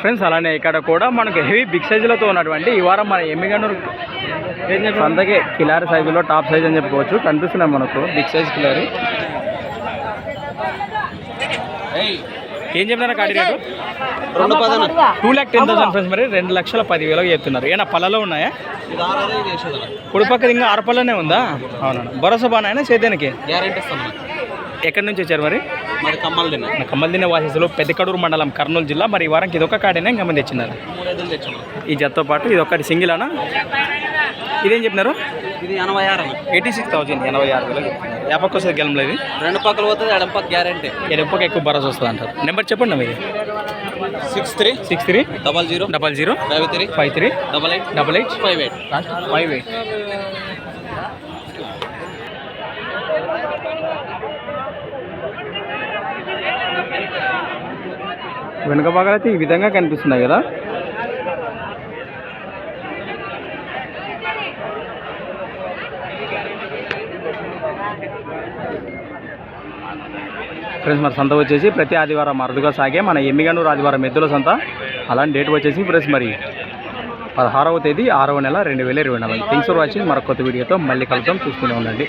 Friends అలానే ఇక్కడ కూడా మనకు హెవీ బిగ్ సైజులతో ఉన్నటువంటి ఈ వారం మన ఎమ్మిగనూరు సందకి కిలారి సైజులో టాప్ సైజ్ అని చెప్పుకోవచ్చు. కనిపిస్తున్నాయి మనకు బిగ్ సైజ్ కిలారి. ఏం చెప్తున్నారు కాడి రేటు? రెండు పదన two lakh ten thousand friends మరి రెండు లక్షల పదివేలకు చెప్తున్నారు ఏనా పళ్ళలో ఉన్నాయా? ఇది ఆరు ఇది వేసేది కుడి పక్కన ఇంకా ఆరు పళ్ళనే ఉందా? అవునా భరోసా బాగా సేద్యానికి గ్యారెంటీ ఇస్తాం ఎక్కడి నుంచి వచ్చారు మరి? కమ్మలు మన కమ్మల్దిన వాసిసులు పెద్దకడూరు మండలం కర్నూలు జిల్లా. మరి ఈ వారానికి ఇదొక కాడేనా ఇంకా మంది తెచ్చాము ఈ జతతో పాటు ఇది ఒక్కటి సింగిల్ అనా ఇదేం చెప్పినారు? ఇది ఎనభై ఆరు అన్న. ఎయిటీ సిక్స్ థౌసండ్ ఎనభై ఆరు వేలు చెప్తున్నారు యాపక్క వస్తుంది గెలంలో ఇది? రెండు పక్కలు పోతుంది ఎడం పక్క గ్యారెంటీ. ఎడపక్క ఎక్కువ భరోసా వస్తుంది అంటారు. నెంబర్ చెప్పండి మీది. Six three. Six three double zero double zero five three five three double eight double eight five eight five eight వెనుక భాగాలు అయితే ఈ విధంగా కనిపిస్తున్నాయి కదా. ఫ్రెండ్స్ మరి సంత వచ్చేసి ప్రతి ఆదివారం అరుదుగా సాగే మన ఎమ్మిగనూరు ఆదివారం ఎద్దుల సంత అలాంటి డేట్ వచ్చేసి ఫ్రెండ్స్ మరి పదహారవ తేదీ ఆరవ నెల రెండు వేల ఇరవై నాలుగు థింగ్స్ వచ్చి మరొక కొత్త వీడియోతో మళ్ళీ కలుద్దాం చూస్తూనే ఉండండి